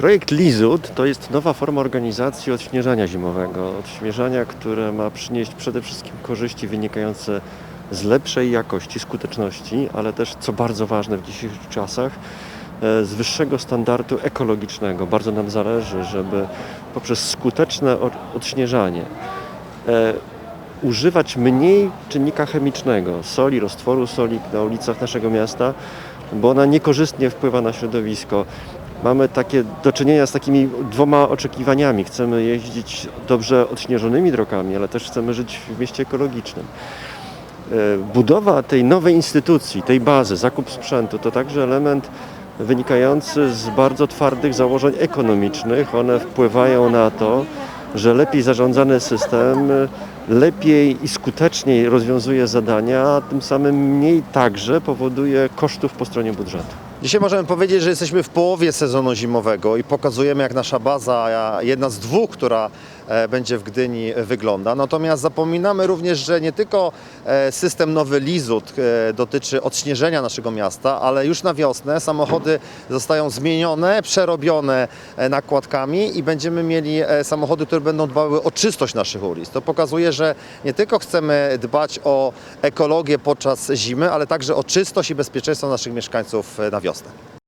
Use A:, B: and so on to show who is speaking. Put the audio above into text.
A: Projekt Lizut to jest nowa forma organizacji odśnieżania zimowego. Odśnieżania, które ma przynieść przede wszystkim korzyści wynikające z lepszej jakości, skuteczności, ale też, co bardzo ważne w dzisiejszych czasach, e, z wyższego standardu ekologicznego. Bardzo nam zależy, żeby poprzez skuteczne od- odśnieżanie e, używać mniej czynnika chemicznego, soli, roztworu soli na ulicach naszego miasta, bo ona niekorzystnie wpływa na środowisko. Mamy takie do czynienia z takimi dwoma oczekiwaniami. Chcemy jeździć dobrze odśnieżonymi drogami, ale też chcemy żyć w mieście ekologicznym. E, Budowa tej nowej instytucji, tej bazy, zakup sprzętu to także element wynikający z bardzo twardych założeń ekonomicznych. One wpływają na to, że lepiej zarządzany system lepiej i skuteczniej rozwiązuje zadania, a tym samym mniej także powoduje kosztów po stronie budżetu.
B: Dzisiaj możemy powiedzieć, że jesteśmy w połowie sezonu zimowego i pokazujemy jak nasza baza, jedna z dwóch, która będzie w Gdyni e, wygląda. Natomiast zapominamy również, że nie tylko e, system nowy Lizut e, dotyczy odśnieżenia naszego miasta, ale już na wiosnę samochody zostają zmienione, przerobione e, nakładkami i będziemy mieli e, samochody, które będą dbały o czystość naszych ulic. To pokazuje, że nie tylko chcemy dbać o ekologię podczas zimy, ale także o czystość i bezpieczeństwo naszych mieszkańców e, na wiosnę.